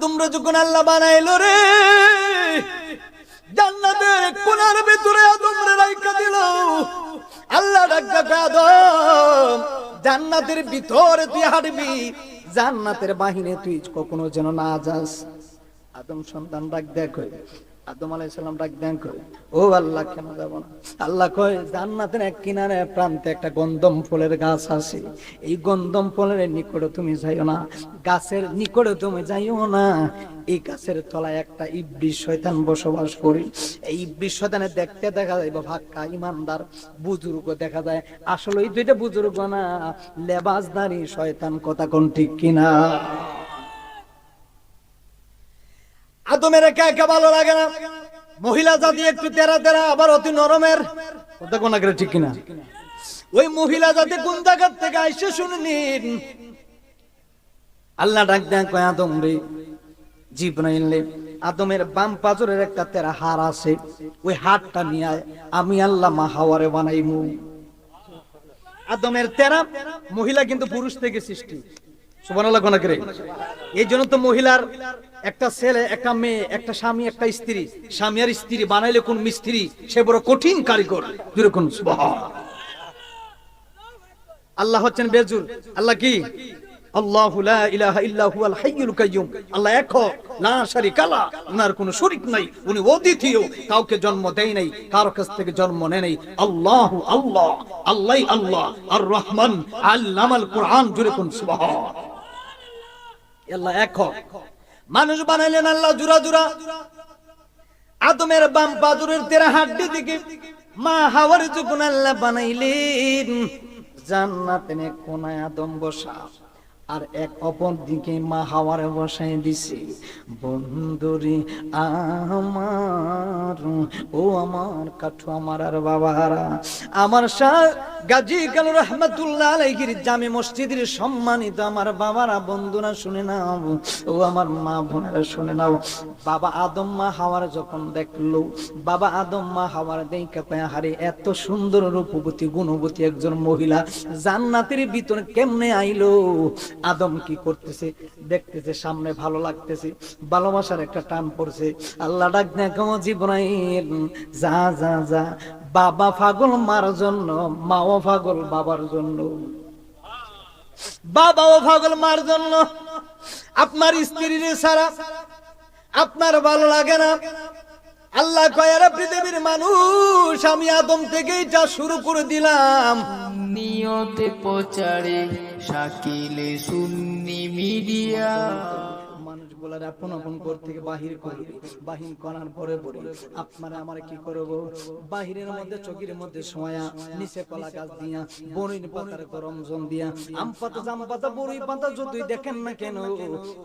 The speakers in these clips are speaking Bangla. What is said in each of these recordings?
আদমরে যখন আল্লাহ বানাইলো রে, জান্নাতের কোনার ভিতরে তোমরা রাইখা দিল। আল্লাহ ডাক্তার আদম জান্নাতের ভিতরে তুই হাঁটবি, জান্নাতের বাহিরে তুই কখনো যেন না যাস। আদম সন্তান ডাক দেখ। আদম আলাইহিস সালাম ডাক দেন কই? ও আল্লাহ, কেন যাব না? আল্লাহ কয়, জান্নাতের এক কিনারে, প্রান্তে একটা গন্ধম ফুলের গাছ আছে। এই গন্ধম ফুলের নিকটে তুমি যাইও না। গাছের নিকটে তুমি যাইও না। এই গাছের তলায় একটা ইবলিস শয়তান বসবাস করি। এই ইবলিস শয়তানে দেখতে দেখা যায়, বা ভাক্কা ইমানদার, বুজুর্গ দেখা যায়। আসলে এই দুইটা বুজুর্গ না লেবাসদারি শয়তান কথা কোন ঠিক কিনা? আদমের একা একা ভালো লাগে না। মহিলা জাতি একটু তেরা তেরা, আবার অতি নরমের। কথা কোন ঠিক কিনা? ওই মহিলা জাতি কোন জায়গার থেকে আইসে শুনলেন আল্লাহ ডাক দেন, কয় আদম রে, জিব্রাইল আদমের বাম পাজরের একটা তেরা হার আছে, ওই হারটা নিয়ে আমি আল্লাহ মা হাওয়ারে বানাইমু। আদমের তেরা মহিলা কিন্তু পুরুষ থেকে সৃষ্টি। সুবহানাল্লাহ কোন এই জন্য তো মহিলার একটা ছেলে, একটা মেয়ে, একটা স্বামী, একটা স্ত্রী। স্বামী আর স্ত্রী বানাইলে কোন মিস্ত্রি? সে বড় কঠিন কারিগর। যেরকম আল্লাহ হচ্ছেন বেজুর। আল্লাহ কি? আল্লাহু এক কাউকে জন্ম দেয় নাই কাছ থেকে জন্ম নেয় নাই। আল্লাহু আল্লাহ আল্লাহ আল্লাহ রহমান সুবহান আল্লাহ মানুষ বানাইলেন আল্লাহ জুরা জুরা আদমের বাম পাদুরের তেরা হাড্ডি দিকে। মা হাওয়ার যখন আল্লাহ বানাইলেন। জান্নাতে কোনায় আদম বসা। আর এক অপর দিকে মা হাওয়ারে বসাই দিছে, বন্ধুরি আমার, ও আমার কাঠু আমার আর বাবারা। আমার শাহ গাজী কাল রহমতুল্লাহ আলাইহির জামে মসজিদের সম্মানিত আমার বাবারা, বন্ধুরা শুনে নাও, ও আমার মা বোনেরা শুনে নাও। বাবা আদম, মা হাওয়ার যখন দেখল, বাবা আদম, মা হাওয়ার দেখা পায় হারে এত সুন্দর রূপবতী, গুণবতী একজন মহিলা, জান্নাতের ভিতরে কেমনে আইলো? আদম কি করতেছে? দেখতেছে সামনে ভালো লাগতেছে, ভালোবাসার একটা টান পড়ছে। আল্লাহ ডাক দেখো যা যা যা, বাবা পাগল মার জন্য, মাও ফাগল বাবার জন্য। বাবাও পাগল মার জন্য। আপনার স্ত্রীর ছাড়া আপনার ভালো লাগে না। আল্লাহ কয়ারা পৃথিবীর মানুষ, আমি আদম থেকে এটা শুরু করে দিলাম। নিয়তে প্রচারে শাকিলে সুন্নি মিডিয়া। বলার আপন আপন থেকে বাহির করি করার পরে পরে আপনারা আমার কি করব বাহিরের মধ্যে চকির মধ্যে নিচে কলা গাছ দিয়া পাতার গরম দিয়া, আম পাতা, জাম পাতা পাতা দেখেন না কেন,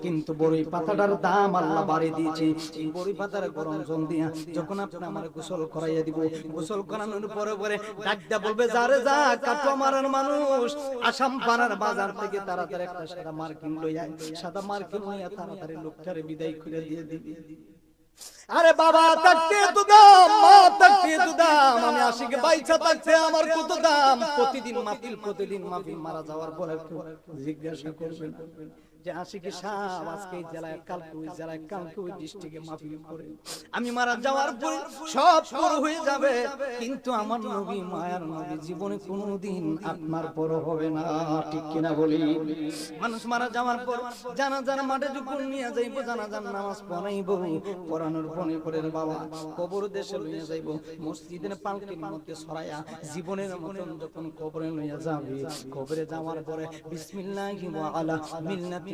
কিন্তু বড়ই পাতাটার দাম আল্লাহ বাড়ি দিয়েছে। বড়ই পাতার গরম জন দিয়া যখন আপনি আমার গোসল করাইয়া দিব, গোসল করানোর পরে পরে ডাকটা বলবে, যারে যা, কাটো মারার মানুষ। আসাম পাড়ার বাজার থেকে তাড়াতাড়ি একটা সাদা মার্কিন লইয়া সাদা মার্কিন লইয়া তাড়াতাড়ি লোকটারে বিদায় করে দিয়ে দিবি। আরে বাবা থাকতে তো দাম মা থাকতে তো দাম। আমি আশিক বাইচা থাকতে আমার কত দাম। প্রতিদিন মাতিল প্রতিদিন মাহফিল মারা যাওয়ার পরে জিজ্ঞাসা করবেন। যে আশিকে সাহেব আজকে এই জেলায় কালকে ওই জেলায় কালকে ওই ডিস্ট্রিক্টে মাহফিল করে আমি মারা যাওয়ার পরে সব পুরো হয়ে যাবে। কিন্তু আমার নবী মায়ার নবী জীবনে কোনোদিন আপনার বড় হবে না। ঠিক কিনা বলি? মানুষ মারা যাওয়ার পর জানা জানা মাঠে যখন নিয়ে যাইবো জানা জান নামাজ পড়াইব পড়ানোর পরে করে বাবা কবর দেশে লইয়া যাইব মসজিদের পালকির মধ্যে সরাইয়া জীবনের মতন যখন কবরে লইয়া যাবে কবরে যাওয়ার পরে বিসমিল্লাহি ওয়া আলা মিল্লাতি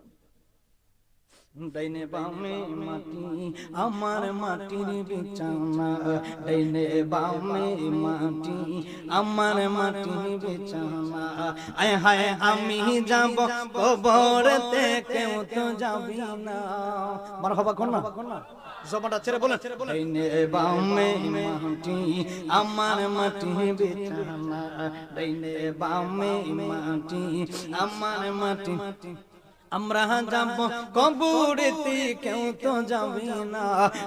ডাইনে বামে মাটি আমার মাটির বিছানা। ডাইনে বামে মাটি আমার মাটির বিছানা। আয় হায় আমি যাব কবরতে কেউ তো যাবি না। মার হবা কোন না জবাটা ছেড়ে বলেন। ডাইনে বামে মাটি আমার মাটি বিছানা। ডাইনে বামে মাটি আমার মাটি আমরা যাব কবরেতে, কেউ তো যাবে না।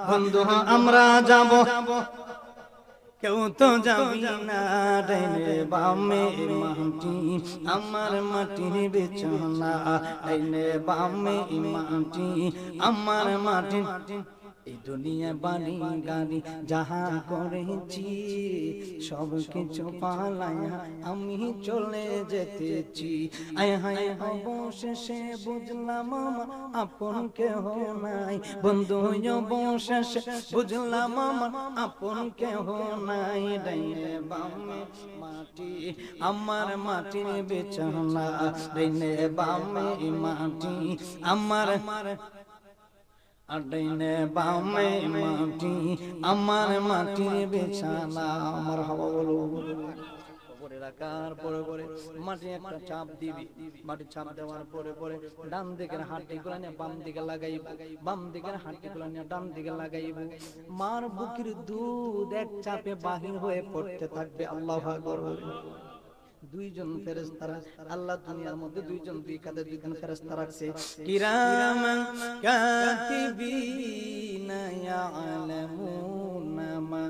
বন্ধু, আমরা যাব। কেউ তো যাবি না। ডাইনে বামে মাটি, আমার মাটির বিছানা। ডাইনে বামে মাটি, আমার মাটি এই দুনিয়া গাড়ি যাহা করেছি, সব কিছু পালায়া আমি চলে যেতেছি। অবশেষে বুঝলাম আপন কেহ নাই। বন্ধু, অবশেষে বুঝলাম আপন কেহ নাই। বামে মাটি, আমার মাটির বিছানা ডাইনে বামে মাটি, আমার আডাইনে বামে মাটি, আমার মাটির বিছানা, আমার হাওয়া বলো। মাটি চাপ দিবি। মাটি চাপ দেওয়ার পরে পরে হাঁটি বাম দিকে বাম ডান দিকে মার বুকের দুধ এক চাপে বাহির হয়ে পড়তে থাকবে, আল্লাহ আকবার। দুইজন ফেরেশতারা আল্লাহ দুনিয়ার মধ্যে দুইজন দুই কাঁধে দুইজন ফেরেশতা রাখছে। কিরামান কাতিবিনা ইয়ালামুনা মা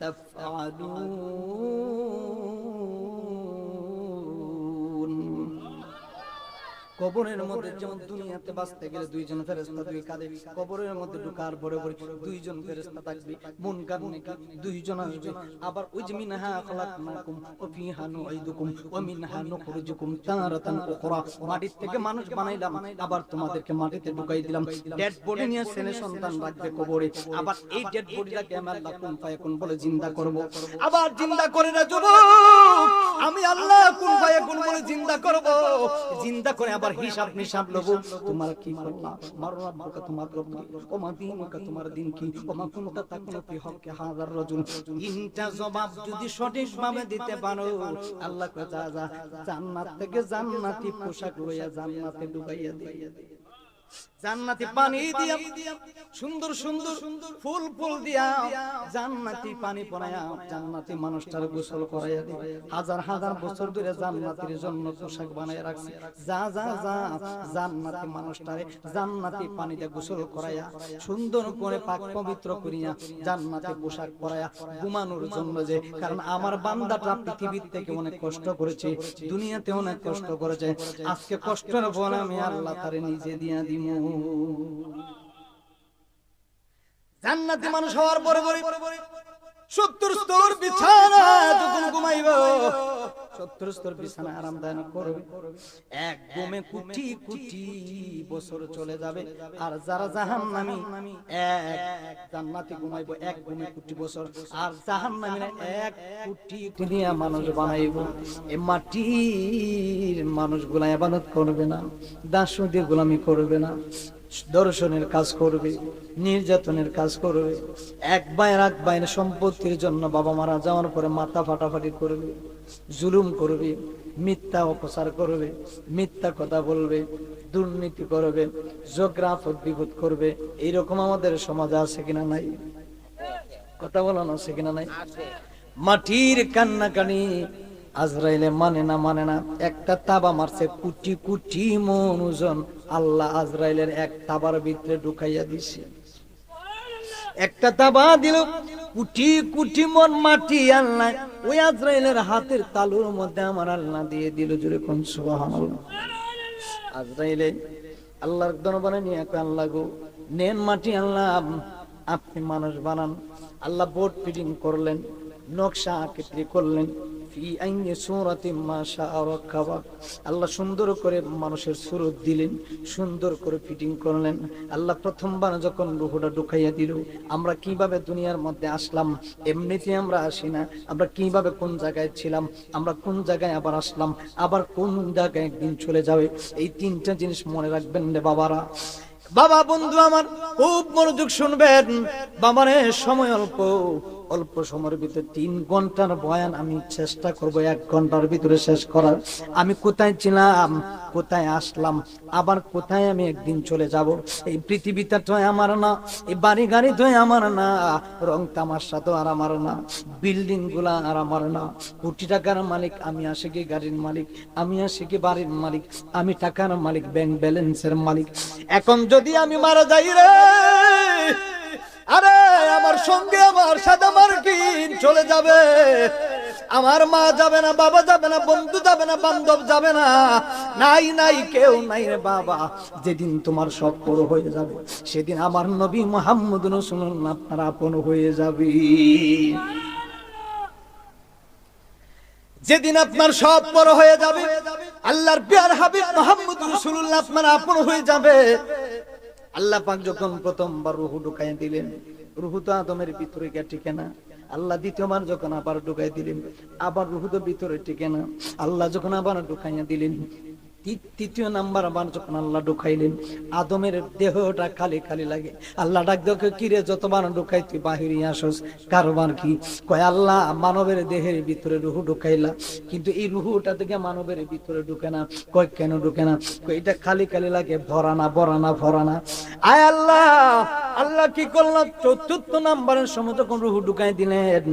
তাফআলুন। কবরের মধ্যে যেমন দুনিয়াতে বাঁচতে গেলে দুইজন ফেরেশতা দুই কাঁধে, কবরের মধ্যে ঢুকার পরে দুইজন ফেরেশতা থাকবে, মন কান দুইজন আসবে। আবার উজমিনহা খলাকনাকুম, ও ফিহা নুঈদুকুম ওয়া মিনহা নুখরিজুকুম তারাতান উখরা। মাটির থেকে মানুষ বানাইলাম, আবার তোমাদেরকে মাটিতে ঢুকাই দিলাম। ডেড বডি নিয়ে ছেলে সন্তান রাখবে কবরে। আবার এই ডেড বডিটাকে আমি আল্লাহ কুন ফায়াকুন বলে জিন্দা করব। আবার জিন্দা করে না যুবক, আমি আল্লাহ কুন ফায়াকুন বলে জিন্দা করব। জিন্দা করে আবার হিসাব নিসাব লব। তোমার কি করলাম মার রাব্বুকা তোমার রব কি? ও মা দিনুকা তোমার দিন কি? ও মা কুনতা তাকুনু ফি হককে হাজার রাজুল তিনটা জবাব যদি সঠিক ভাবে দিতে পারো আল্লাহ কয় যা যা। জান্নাত থেকে জান্নাতি পোশাক লইয়া জান্নাতে ডুবাইয়া দিয়া জান্নাতি পানি দিয়া সুন্দর সুন্দর ফুল ফুল দিয়া জান্নাতি পানি পড়ায়া জান্নাতি মানুষটার গোসল করাইয়া দিবে হাজার হাজার বছর ধরে জান্নাতির জন্য পোশাক বানায় রাখছে। যা যা যা জান্নাতি মানুষটারে জান্নাতি পানিতে গোসল করাইয়া সুন্দর করে পাক পবিত্র করিয়া জান্নাতি পোশাক পরাইয়া ঘুমানোর জন্য যে কারণ আমার বান্দাটা পৃথিবীর থেকে অনেক কষ্ট করেছে। দুনিয়াতে অনেক কষ্ট করেছে। আজকে কষ্টের ফল আমি আল্লাহ তারে নিজে দিয়া দিমু জান্নাতি মানুষ হওয়ার পরে পরে সত্তর স্তর বিছানা যখন ঘুমাইব বিছানা আরামদায়ক করবে। এক বছর চলে যাবে। আর যারা এক জান্নাতি এক বছর। আর এক দিয়া মানুষ এ মাটির মানুষগুলা ইবাদত করবে না, দাসদের গোলামি করবে না, দর্শনের কাজ করবে, নির্যাতনের কাজ করবে। এক বাইর এক বাইর সম্পত্তির জন্য বাবা মারা যাওয়ার পরে মাথা ফাটাফাটি করবে। জুলুম করবে মিথ্যা অপচার করবে মিথ্যা কথা বলবে দুর্নীতি করবে যোগ্রাফ বিপদ করবে এইরকম আমাদের সমাজে আছে কিনা নাই? কথা বলানো আছে কিনা নাই? মাটির কান্নাকানি আজরাইলে মানে না মানে না। একটা তাবা মারছে কুটি কুটি মন ওজন আল্লাহ আজরাইলের এক তাবার ভিতরে ঢুকাইয়া দিছে। একটা তাবা দিল কুটি কুটি মন মাটি আল্লাহ। ওই আজরাইলের হাতের তালুর মধ্যে আমার আল্লাহ দিয়ে দিল জুড়ে কোন সুবহানাল্লাহ। আজরাইলে আল্লাহর দরবারে নিয়ে আল্লাহ গো। নেন মাটি আল্লাহ, আপনি মানুষ বানান। আল্লাহ বোর্ড ফিটিং করলেন, নকশা আকৃতি করলেন। আল্লাহ সুন্দর করে মানুষের সুরত দিলেন, সুন্দর করে ফিটিং করলেন। আল্লাহ প্রথমবার যখন রুহটা ঢুকাইয়া দিল, আমরা কীভাবে দুনিয়ার মধ্যে আসলাম, এমনিতে আমরা আসি না, আমরা কীভাবে কোন জায়গায় ছিলাম, আমরা কোন জায়গায় আবার আসলাম, আবার কোন জায়গায় একদিন চলে যাবে, এই তিনটা জিনিস মনে রাখবেন রে বাবারা। বাবা, বন্ধু আমার, খুব মনোযোগ শুনবেন। বাবারে, সময় অল্প অল্প সময়ের ভিতরে তিন ঘণ্টার বয়ান আমি চেষ্টা করব, এক ঘণ্টার ভিতরে শেষ করার। আমি কোথায় ছিলাম, কোথায় আসলাম, আবার কোথায় আমি একদিন চলে যাব? এই পৃথিবীটা তো আমার না, এই বাড়ি গাড়ি তো আমার না, রং তামাশা তো আর আমার না বিল্ডিংগুলা আর আমার না। কোটি টাকার মালিক, আমি আসে কি গাড়ির মালিক, আমি আসে কি বাড়ির মালিক, আমি টাকার মালিক, ব্যাংক ব্যালেন্সের মালিক। এখন যদি আমি মারা যাই রে, আরে আমার সঙ্গে আমার সাদা মার্কিন চলে যাবে। আমার মা যাবে না, বাবা যাবে না, বন্ধু যাবে না, বান্ধব যাবে না। নাই নাই, কেউ নাই রে বাবা। যেদিন তোমার সব বড় হয়ে যাবে, সেদিন আমার নবী মোহাম্মদ রসুল্লাহ আপনার আপন হয়ে যাবে। যেদিন আপনার সব বড় হয়ে যাবে, আল্লাহর পিয়ার হাবিব মোহাম্মদ রসুল্লাহ আপনার আপন হয়ে যাবে। আল্লাহ পাক যখন প্রথমবার রুহু ঢুকাই দিলেন, রুহু তো আদমের ভিতরে গিয়ে ঠিক না। আল্লাহ দ্বিতীয়বার যখন আবার ঢুকাই দিলেন, আবার রুহু তো ভিতরে টিকে না। আল্লাহ যখন আবার ঢুকাইয়া দিলেন তৃতীয় নাম্বার আবার যখন আল্লাহ ঢুকাইলেন, আদমের দেহটা খালি খালি লাগে। আল্লাহ ডাক দেখে কিরে, যতবার ঢুকাই তুই বাহিরে আসস, কারবার কি? কয়, আল্লাহ, মানবের দেহের ভিতরে রুহু ঢুকাইলা, কিন্তু এই রুহুটা থেকে মানবের ভিতরে ঢুকে না। কয়, কেন ঢুকে না? এটা খালি খালি লাগে, ভরানা ভরানা ভরানা। আয় আল্লাহ আল্লাহ কি করলাম চতুর্থ নাম্বারের সময় যখন রুহু ঢুকাই দিলেন,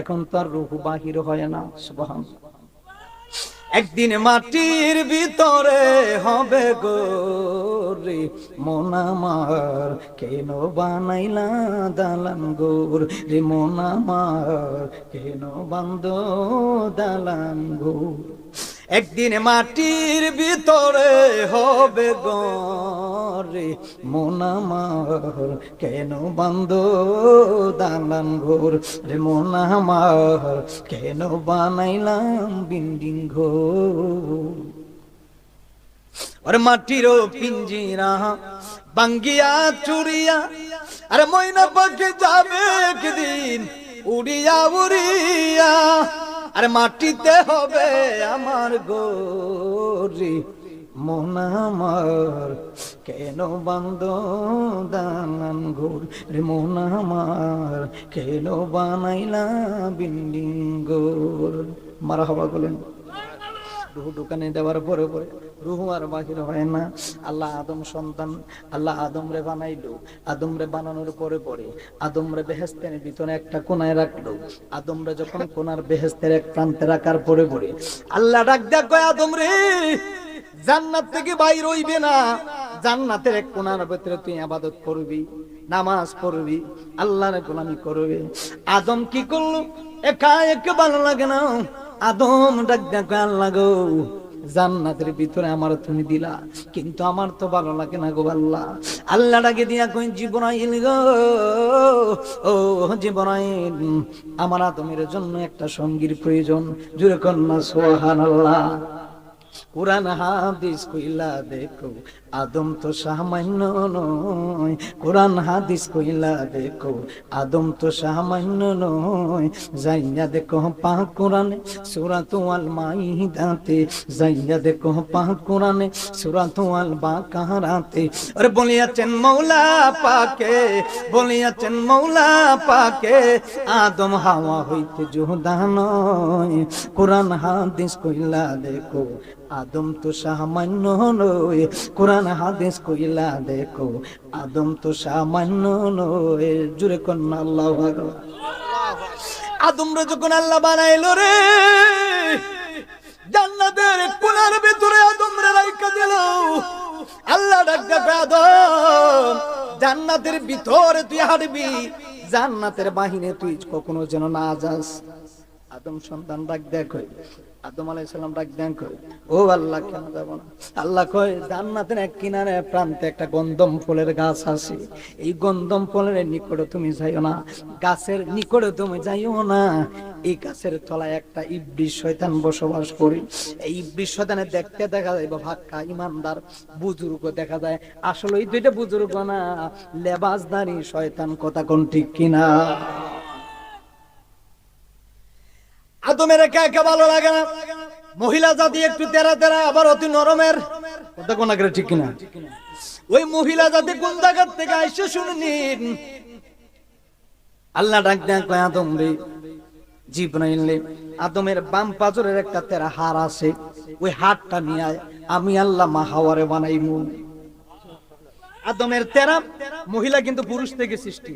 এখন তার রুহু বাহির হয় না, সুবহানাল্লাহ। একদিন মাটির ভিতরে হবে গো রে মন আমার। কেন বানাইলা দালান গোর? রে মন আমার, কেন বান্ধ দালান গোর? একদিন মাটির ভিতরে হবে গরে মন আমার। কেন বান্ধ দালান ঘোর রে মন আমার? কেন বানাইলাম বিল্ডিং ঘোর? ওরে মাটিরও পিঞ্জিরা বাঙ্গিয়া চুরিয়া, আরে ময়না পাখি যাবে একদিন উড়িয়া উড়িয়া। আরে মাটিতে হবে আমার গরি, মন আমার। কেন বান্ধ দানান ঘোর? রে মন আমার, কেন বানাইলা বিল্ডিং গোর মারা হবা বলেন রুহু দোকানে দেওয়ার পরে পরে রুহু আর বাহির হয় না। আল্লাহ আদম সন্তান, আল্লাহ আদম রে বানাইলো। আদম রে বানানোর পরে পরে আদম রে বেহেস্তের ভিতরে একটা কোনায় রাখল। আদম রে যখন কোনার বেহেস্তের এক প্রান্তে রাখার পরে পরে আল্লাহ ডাক কয় আদম রে জান্নাত থেকে বাইর হইবে না। জান্নাতের এক কোনার ভিতরে তুই আবাদত করবি, নামাজ পড়বি, আল্লাহর গোলামি করবে। আদম কি করল? একা একে ভালো লাগে না। আদম ডাক ডাক আল্লাহ গো। জান্নাতের ভিতরে আমার তুমি দিলা, কিন্তু আমার তো ভালো লাগে না গো আল্লাহ। আল্লাহ ডাকে দিয়া কই জীবনাইল গো, ও জীবনাইল আমার আদমের জন্য একটা সঙ্গীর প্রয়োজন। জুড়ে কন্যা সোহান আল্লাহ কোরআন, হাদিস কইলা দেখো আদম তো সামান্য নয়, কোরআন হাদিস কইলা দেখো, আদম তো সামান্য নয়, যাইয়া দেখো পা কোরআনে সূরাত আল মাইদাতে, যাইয়া দেখো পা কোরআনে সূরাত আল বাকারাতে। আরে বলিয়াছেন মৌলা পাকে, বলিয়াছেন মৌলা পাকে, আদম হাওয়া হইতে জোদা নয়, কোরআন হাদিস কইলা দেখো আদম তো সামান্য নয়, কোরআন হাদিস কইলা দেখো, আদম তো সামান্য নয় জুড়ে কন্যা আল্লাহ ভগবান আদম রে যখন আল্লাহ বানাইলো রে, জান্নাতের কোনার ভিতরে আদম রে রাইখা দিল। আল্লাহ ডাক ডাক আদম, জান্নাতের ভিতরে তুই হাঁটবি, জান্নাতের বাহিরে তুই কখনো যেন না যাস। আদম সন্তান ডাক দেখ। আদম আলাই সালাম ডাক দেন ও আল্লাহ, কেন যাব না? আল্লাহ কয়, জান্নাতের এক কিনারে, প্রান্তে একটা গন্ধম ফুলের গাছ আছে। এই গন্ধম ফুলের নিকটে তুমি যাইও না। গাছের নিকটে তুমি যাইও না। এই গাছের তলায় একটা ইবলিশ শয়তান বসবাস করি। এই ইবলিশ শয়তানে দেখতে দেখা যায় ভাক্কা ইমানদার বুজুর্গ দেখা যায়। আসলে এই দুইটা বুজুর্গ না লেবাসদারি শয়তান কথা কোন ঠিক কিনা? আদমের একা একা ভালো লাগে না। মহিলা জাতি একটু তেরা তেরা, আবার অতি নরমের। কথা কোন ঠিক কিনা? ওই মহিলা জাতি কোন জায়গার থেকে আইসে শুনে নিন আল্লাহ ডাক দেন, কয়, আদম রে, জিব্রাইল আদমের বাম পাজরের একটা তেরা হাড় আছে, ওই হাড়টা নিয়ে আয়, আমি আল্লাহ মা হাওয়ারে বানাইমু। আদমের তেরা মহিলা কিন্তু পুরুষ থেকে সৃষ্টি।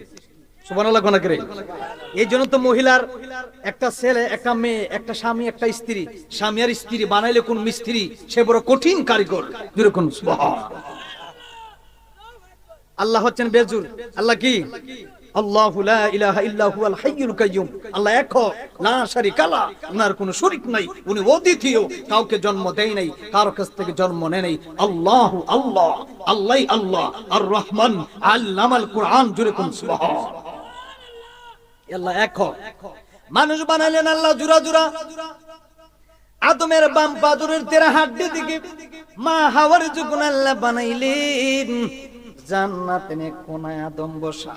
কোন আল্লাহ হচ্ছেন বেজুর। আল্লাহ কি? আল্লাহ আল্লাহ শারিকা নাই, উনি অদ্বিতীয়। কাউকে জন্ম দেয় নাই, কারও কাছ থেকে জন্ম নেয় নাই। আল্লাহ আল্লাহ আল্লাহ আল্লাহ। আর রহমান আল্লামাল কোরআন জুড়ে কোন মানুষ বানাইলেন আল্লাহ জুরা জুরা আদমের বাম পাদুরের তেরা হাড্ডি দিকে মা হাওয়ার যখন আল্লাহ বানাইলেন। জান্নাতে কোনায় আদম বসা।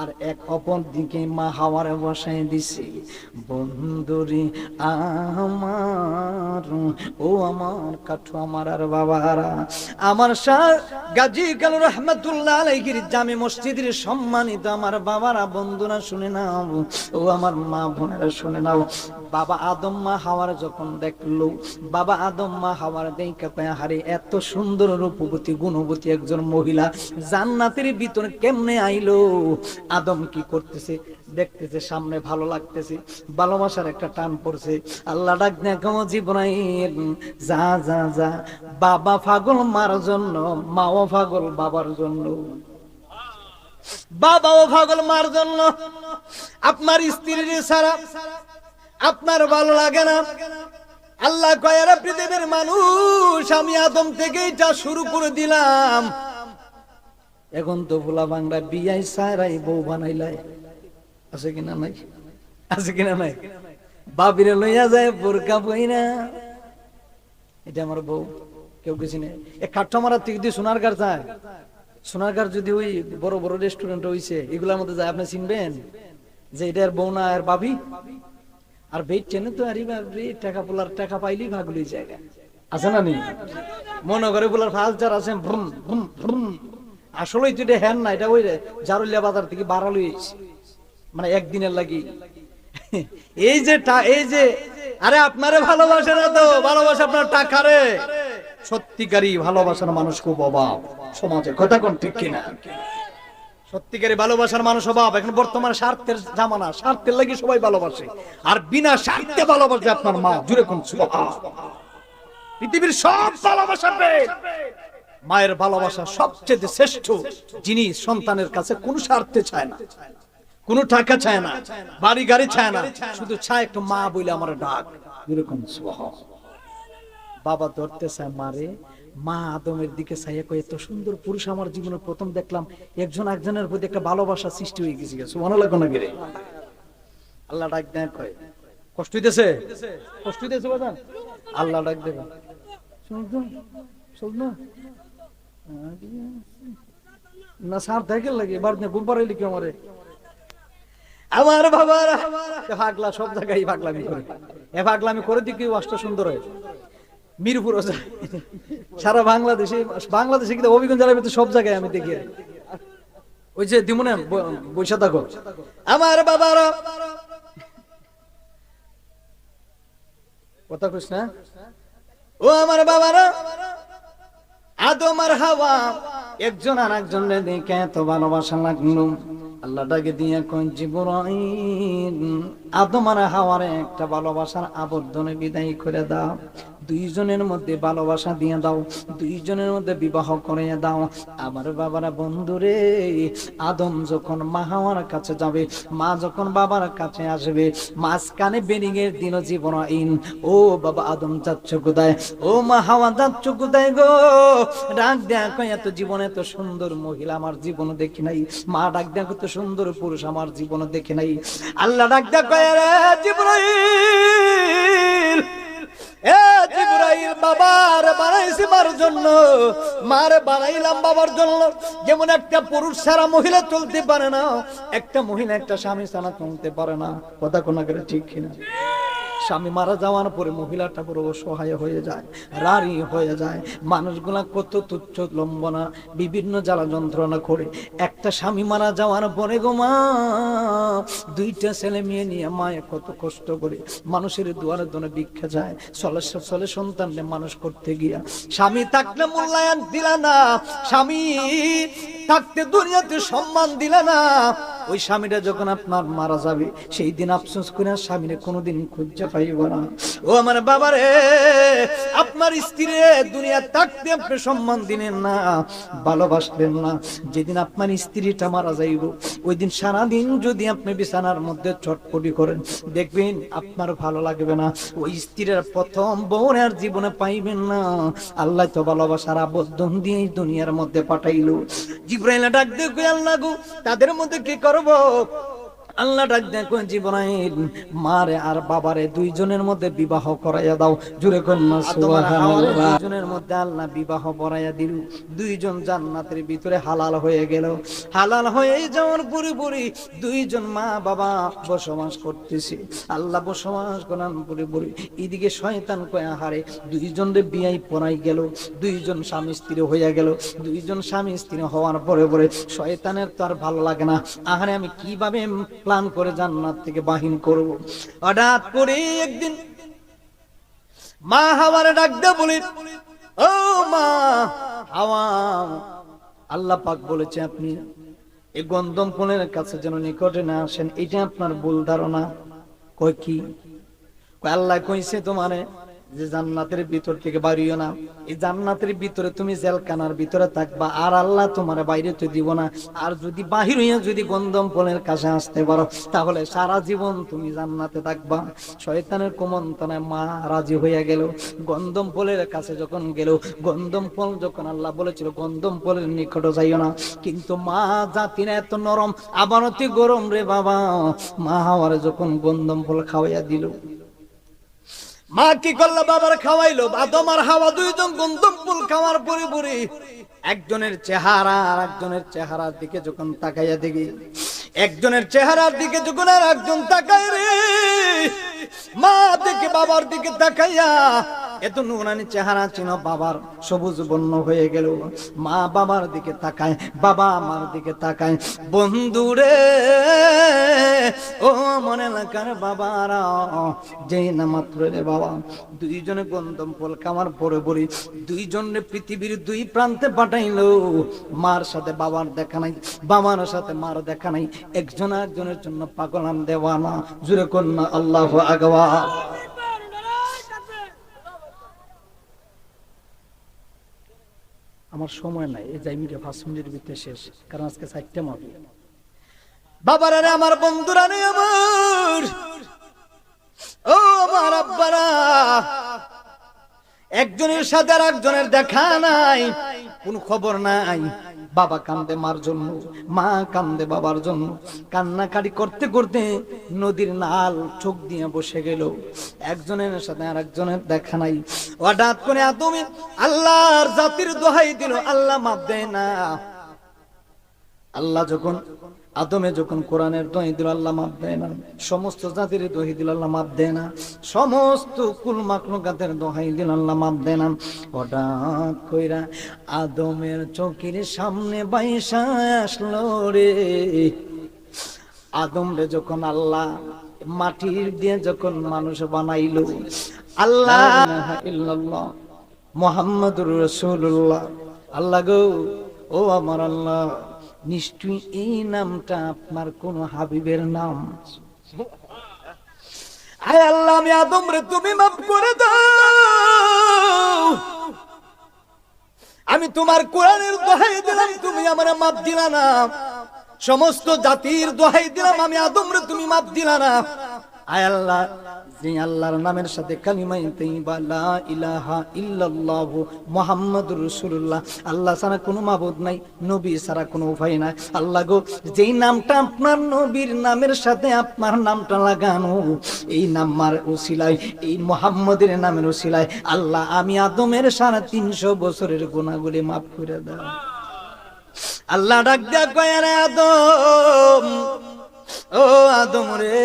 আর এক অপর দিকে মা হাওয়ারে বসাই দিছে, বন্ধুরি আমার, ও আমার কাঠু আমার আর বাবারা, আমার শাহ গাজী কালু রহমতুল্লাহ আলাইগির জামে মসজিদের সম্মানিত আমার বাবারা, বন্ধুরা শুনে নাও, ও আমার মা বোনেরা শুনে নাও বাবা আদম মা হাওয়ার যখন দেখল, বাবা আদম মা হাওয়ার দেখা কয়া হারে এত সুন্দর রূপবতী, গুণবতী একজন মহিলা, জান্নাতের ভিতরে কেমনে আইলো? আদম কি করতেছে? দেখতেছে সামনে ভালো লাগতেছে, ভালোবাসার একটা টান পড়ছে। আল্লাহ ডাক দেখো জিব্রাইল, যা যা যা, বাবা ফাগল মার জন্য, মাও ফাগল বাবার জন্য। বাবাও ফাগল মার জন্য, আপনার স্ত্রীর ছাড়া আপনার ভালো লাগে না? আল্লাহ কয়ারা পৃথিবীর মানুষ, আমি আদম থেকে যা শুরু করে দিলাম। এখন তো ভোলা বাংলা বিয়াই সারাই বউ বানাইলাই আছে কিনা নাই? আছে কিনা নাই? বাবিরে লইয়া যায়, বোরকা বই না এটা আমার বউ, কেউ কিছু নেই। এ কাঠটা মারার থেকে দিয়ে সোনার গার সোনার যদি ওই বড় বড় রেস্টুরেন্ট হইছে, এগুলোর মধ্যে যায়, আপনি চিনবেন? যে এটা আর বউ না আর বাবি? আর বেট টেনে তো আরে টাকা পোলার টাকা পাইলেই ভাগলি জায়গা আছে না নি মনে করে পোলার ফালচার আছে, ভ্রুম ভ্রুম আসলেই তো হ্যান না, এটা ওই জারুলিয়া বাজার থেকে বাড়ালো মানে একদিনের লাগি। এই যে এই যে, আরে আপনারে ভালোবাসে না তো, ভালোবাসে আপনার টাকা রে। সত্যিকারই ভালোবাসার মানুষ খুব অভাব, সমাজে। কথা কোন ঠিক কিনা? সত্যিকারী ভালোবাসার মানুষ অভাব এখন বর্তমানে স্বার্থের জামানা, স্বার্থের লাগি সবাই ভালোবাসে। আর বিনা স্বার্থে ভালোবাসে আপনার মা জুড়ে কোন পৃথিবীর সব ভালোবাসা মায়ের ভালোবাসা সবচেয়ে শ্রেষ্ঠ যিনি সন্তানের কাছে কোনো স্বার্থে চায় না, কোনো টাকা চায় না, বাড়ি গাড়ি চায় না, শুধু চায় একটু মা বলে আমার ডাক। এরকম বাবা ধরতে চায় মারে মা আদমের দিকে চাইয়া কয়, এত সুন্দর পুরুষ আমার জীবনে প্রথম দেখলাম। একজন একজনের প্রতি একটা ভালোবাসা সৃষ্টি হয়ে গেছে মনে লাগে না আল্লাহ ডাক কয়, কষ্ট হইতেছে? কষ্ট হইতেছে, বাজান। আল্লাহ ডাক না। সার দেখে লাগে, এবার ঘুম পাড়াইলি কি আমারে? আমার বাবার ভাগলা সব জায়গায় ভাগলামি করে। এ ভাগলামি করে দিকে অষ্ট সুন্দর হয়। মিরপুর সারা বাংলাদেশে বাংলাদেশে কিন্তু অভিজ্ঞান জেলার ভিতরে সব জায়গায় আমি দেখি ওই যে দিমনে বৈশা থাকো আমার বাবার কথা কইস না। ও আমার বাবারা। আদম আর হাওয়া, একজন আর একজনের দেখে এত ভালোবাসা লাগল। আল্লাহ ডাকে দিয়ে কোন জীবন আদম আর হাওয়ারে একটা ভালোবাসার আবর্ধনে বিদায় করে দাও। দুইজনের মধ্যে ভালোবাসা দিয়ে দাও, দুইজনের মধ্যে বিবাহ করে দাও। আমার বাবারা, বন্ধুরে, আদম যখন মা কাছে যাবে, মা যখন বাবার কাছে আসবে, মাঝখানে বেরিংয়ের দিন জীবন ইন ও বাবা আদম, যাচ্ছ কোথায়? ও মা হাওয়া, যাচ্ছ কোথায় গো? ডাক দেখো এত জীবন, এত সুন্দর মহিলা আমার জীবন দেখি নাই। মা ডাক দেখো এত সুন্দর পুরুষ আমার জীবন দেখি নাই। আল্লাহ ডাক দেখো জিব্রাইল বাবার বানাইছি মার জন্য, মারে বানাইলাম বাবার জন্য। যেমন একটা পুরুষ সারা মহিলা চলতে পারে না, একটা মহিলা একটা স্বামী সারা চলতে পারে না। কথা কোন ঠিক কিনা? স্বামী মারা যাওয়ার পরে মহিলাটা পুরো অসহায় হয়ে যায় রারি হয়ে যায়। মানুষগুলা কত তুচ্ছ লম্বনা, বিভিন্ন জ্বালা যন্ত্রণা করে। একটা স্বামী মারা যাওয়ার পরে গো মা, দুইটা ছেলে মেয়ে নিয়ে মায়ে কত কষ্ট করে। মানুষের দুয়ারে দোনে ভিক্ষা যায়। চলে চলে সন্তানকে মানুষ করতে গিয়া। স্বামী থাকলে মূল্যায়ন দিলা না। স্বামী থাকতে দুনিয়াতে সম্মান দিলা না। ওই স্বামীটা যখন আপনার মারা যাবে, সেই দিন আফসোস করে আর স্বামীরে কোনোদিন খুঁজে পাইব না। ও আমার বাবারে, আপনার স্ত্রী দুনিয়া থাকতে আপনি সম্মান দিলেন না, ভালোবাসলেন না। যেদিন আপনার স্ত্রীটা মারা যাইব, ওই দিন সারাদিন যদি আপনি বিছানার মধ্যে চটপটি করেন, দেখবেন আপনার ভালো লাগবে না। ওই স্ত্রীর প্রথম বউর আর জীবনে পাইবেন না। আল্লাহ তো ভালোবাসার আবদ্ধন দিয়ে দুনিয়ার মধ্যে পাঠাইলো। জিব্রাইল ডাক দেখবে আল্লাহ গো তাদের মধ্যে কি করব আল্লাহ ডাক দেখো জীবনাইল মারে আর বাবারে দুইজনের মধ্যে বিবাহ করাইয়া দাও। জুড়ে কন্যা সুবহানাল্লাহ। দুইজনের মধ্যে আল্লাহ বিবাহ পড়াইয়া দিল। দুইজন জান্নাতের ভিতরে হালাল হয়ে গেল। হালাল হয়ে যাওয়ার পুরি দুইজন মা বাবা বসবাস করতেছে। আল্লাহ বসবাস করান পুরি এদিকে শয়তান কয়া হারে দুইজনের বিয়াই পড়াই গেল। দুইজন স্বামী স্ত্রী হইয়া গেল। দুইজন স্বামী স্ত্রী হওয়ার পরে পরে শয়তানের তো আর ভালো লাগে না। আহারে আমি কীভাবে প্ল্যান করে জান্নাত থেকে বাহিন করব। হঠাৎ করে একদিন মা হাওয়ারে ডাক দে বলি, ও মা, হাওয়া। আল্লাহ পাক বলেছে, আপনি এই গন্ধম ফোনের কাছে যেন নিকটে না আসেন, এটা আপনার ভুল ধারণা। কয় কি? আল্লাহ কইছে তোমারে যে জান্নাতের ভিতর থেকে বাড়িও না। এই জান্নাতের ভিতরে তুমি জেলখানার ভিতরে থাকবা, আর আল্লাহ তোমার বাইরে তো দিব না। আর যদি বাহির হইয়া যদি গন্ধম ফলের কাছে আসতে পারো, তাহলে সারা জীবন তুমি জান্নাতে থাকবা। শয়তানের কুমন্তনায় মা রাজি হইয়া গেল। গন্ধম ফলের কাছে যখন গেল গন্ধম ফল যখন আল্লাহ বলেছিল গন্ধম ফলের নিকট যাইও না। কিন্তু মা জাতির এত নরম আবার অতি গরম রে বাবা। মা হাওয়ারে যখন গন্ধম ফল খাওয়াইয়া দিল মা কি করল? বাবার খাওয়াইলো। আদম আর হাওয়া দুইজন গন্ধম ফুল খাওয়ার পরে পরে। একজনের চেহারা আর একজনের চেহারার দিকে যখন তাকাইয়া দেখি, একজনের চেহারার দিকে যখন আর একজন তাকায় রে। মা দেখে বাবার দিকে তাকাইয়া এত নুরানি চেহারা ছিল বাবার সবুজ বন্য হয়ে গেল। মা বাবার দিকে তাকায়, বাবা আমার দিকে তাকায়। বন্ধুরে ও মনে লাগার বাবারা, যেই না মাত্র রে বাবা। দুইজনে গন্ধম ফল কামার পরে পরে দুইজনে পৃথিবীর দুই প্রান্তে পাঠাইলো। মার সাথে বাবার দেখা নাই, বাবার সাথে মার দেখা নাই। একজন একজনের জন্য পাগলাম দেওয়ানা। জুড়ে কন্যা, আল্লাহ আগবা আমার সময় নাই। এই মিনিটে পাঁচ মিনিটের ভিতরে শেষ, কারণ আজকে চারটে মাবি বাবারা আমার বন্ধুরা রে আমার। ও আমার আব্বারা। একজনের সাথে আর একজনের দেখা নাই, কোন খবর নাই। বাবা কান্দে মার জন্য, মা কান্দে বাবার জন্য। কান্নাকাটি করতে করতে নদীর নাল চোখ দিয়ে বসে গেল। একজনের সাথে আর একজনের দেখা নাই। হঠাৎ করে তুমি আল্লাহর জাতির দোহাই দিল, আল্লাহ মাপ দেয় না। আল্লাহ যখন আদমে যখন কোরআনের দহি দিল, আল্লাহ মাপ দেয় না। সমস্ত জাতির দহি দিল, আল্লাহ মাপ দেয় না। সমস্ত কুল মাকলুকাতের দোহাই দিল, আল্লাহ মাপ দেয় না। হঠাৎ কইরা আদমের চৌকির সামনে বাইসা আসলো রে। আদম রে যখন আল্লাহ মাটির দিয়ে যখন মানুষ বানাইল, আল্লাহ মোহাম্মদুর রসুল্লাহ আল্লাহ গো, ও আমার আল্লাহ নিশ্চয়ই এই নামটা আপনার কোন হাবিবের নাম। আল্লাহ, আমি আদম রে, তুমি মাফ করে দাও। আমি তোমার কোরআনের দোহাই দিলাম, তুমি আমার মাপ দিলা না। সমস্ত জাতির দোহাই দিলাম, আমি আদম রে, তুমি মাপ দিলা না। আয় আল্লাহ, যে আল্লাহর নামের সাথে কালিমাই তাইবা লা ইলাহা ইল্লাল্লাহ মুহাম্মাদুর রাসূলুল্লাহ। আল্লাহ ছাড়া কোনো মাবুদ নাই, নবী ছাড়া কোনো উপায় নাই। আল্লাহ গো, যেই নামটা আপনার নবীর নামের সাথে আপনার নামটা লাগানো, এই নামার উসিলায়, এই মুহাম্মাদের নামের উসিলায়, আল্লাহ আমি আদমের সাড়ে তিনশো বছরের গুণাগুলি মাফ করে দাও। আল্লাহ ডাক দেয়া কয় আদম ও আদম রে,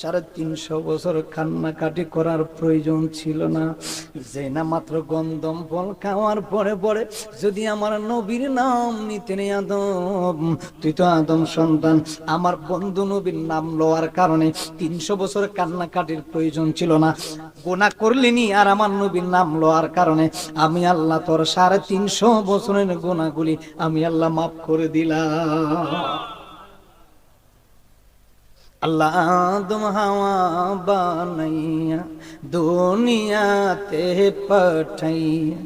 সাড়ে তিনশো বছর কান্নাকাটি করার প্রয়োজন ছিল না। যে না মাত্র গন্ধম ফল খাওয়ার পরে পরে যদি আমার নবীর নাম নিতে নেই আদম, তুই তো আদম সন্তান, আমার বন্ধু নবীর নাম লওয়ার কারণে তিনশো বছর কান্নাকাটির প্রয়োজন ছিল না। গোনা করলিনি আর আমার নবীর নাম লওয়ার কারণে আমি আল্লাহ তোর সাড়ে তিনশো বছরের গোনাগুলি আমি আল্লাহ মাফ করে দিলাম। আল্লাহ আদম বানাইয়া দুনিয়াতে পাঠাইয়া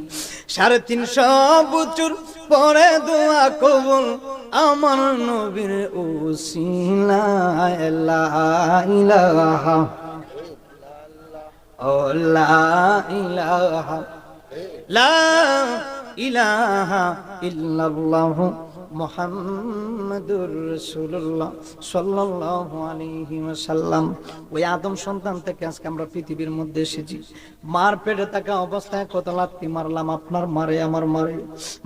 সাড়ে তিনশো বছর পরে দোয়া কবুল আমার নবীর ওসিলা ইলাহা। ও ইলাহা। লা ইলাহা ইল্লাল্লাহু। মোহাম্মদুর রাসূলুল্লাহ সাল্লাল্লাহু আলাইহি ওয়াসাল্লাম। ওই আদম সন্তান থেকে আজকে আমরা পৃথিবীর মধ্যে এসেছি। মার পেটে থাকা অবস্থায় কত লাত্তি মারলাম, আপনার মারে, আমার মারে।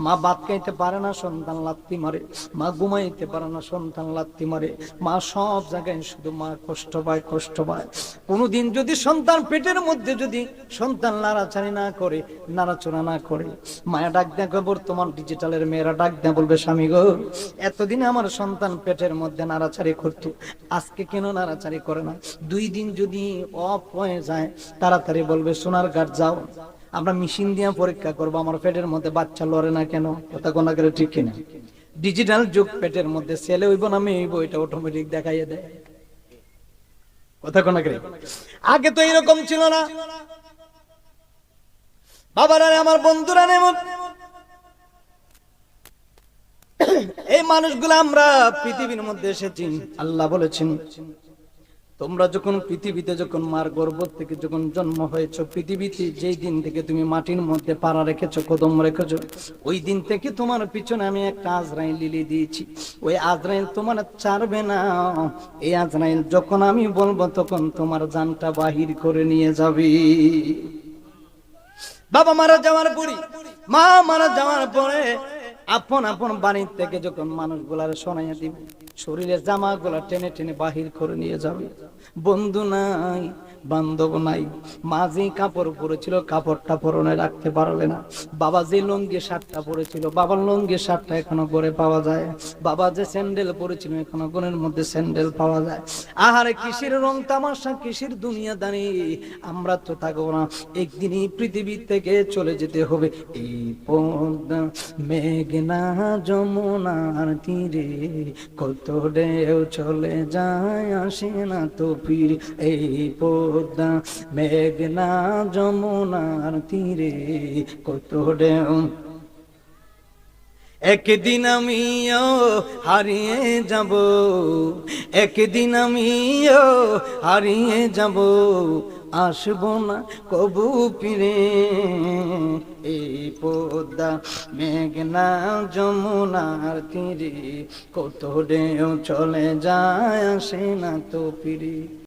মা ভাত খাইতে পারে না, সন্তান লাত্তি মারে। মা ঘুমাইতে পারে না, সন্তান লাত্তি মারে। মা সব জায়গায় শুধু মা কষ্ট পায় কষ্ট পায়। কোনোদিন যদি সন্তান পেটের মধ্যে যদি সন্তান নাড়াচাড়ি না করে নাড়াচড়া না করে, মায়া ডাক দেখো বর্তমান ডিজিটালের মেয়েরা ডাক দেয় বলবে, স্বামী গো, এতদিন আমার সন্তান পেটের মধ্যে নাড়াচাড়ি করতো। আজকে কেন নাড়াচাড়ি করে না? দুই দিন যদি অফ হয়ে যায়, তাড়াতাড়ি বলবে, সোনার ঘাট যাও, আমরা মেশিন দিয়ে পরীক্ষা করব, আমার পেটের মধ্যে বাচ্চা লড়ে না কেন? কথা কোনা করে ঠিক কিনা? ডিজিটাল যুগ পেটের মধ্যে ছেলে হইব না মেয়ে হইব, এটা অটোমেটিক দেখাইয়ে দেয়। কথা কোনা করে। আগে তো এরকম ছিল না। বাবারা আমার বন্ধুরা নেমন এই মানুষগুলো আমরা পৃথিবীর মধ্যে এসেছি। আল্লাহ বলেছেন, তোমরা যখন পৃথিবীতে যখন মার গর্ভ থেকে যখন জন্ম হয়েছ, পৃথিবীতে যেই দিন থেকে তুমি মাটির মধ্যে পাড়া রেখেছো, কদম রেখেছো, ওই দিন থেকে তোমার পিছনে আমি একটা আজরাইল লিলি দিয়েছি। ওই আজরাইল তোমার ছাড়বে না। এই আজরাইল যখন আমি বলব, তখন তোমার জানটা বাহির করে নিয়ে যাবে। বাবা মারা যাওয়ার পরে, মা মারা যাওয়ার পরে আপন আপন বাণীর থেকে যখন মানুষগুলার শোনাইয়া দিবে শরীরের জামা গুলা টেনে টেনে বাহির করে নিয়ে যাবে। বন্ধু নাই, বান্ধব নাই, মা যে কাপড় পরেছিল কাপড়টা পরনে রাখতে পারলে না। বাবা যে লঙ্গি, শার্টটা পরেছিল, বাবার লঙ্গি, শার্টটা এখনও গড়ে পাওয়া যায়। বাবা যে স্যান্ডেল পরেছিল, এখনও গনের মধ্যে স্যান্ডেল পাওয়া যায়। আহারে, কিসের রং তামাশা, কিসের দুনিয়া দাঁড়িয়ে আমরা তো থাকব না, একদিনই পৃথিবী থেকে চলে যেতে হবে। এই পদ্মা, মেঘনা, যমুনার তীরে, কত ঢেউ চলে যায়, আসে না তো ফিরে এই পদ্মা। মেঘনা যমুনার তীরে কত ঢেউ। একদিন আমিও হারিয়ে যাব, একদিন আমিও হারিয়ে যাব। আসব না কবু পিরে এই পদ্মা, মেঘনা, যমুনার তীরে, কত ঢেউ চলে যায়, আসে না তো ফিরে।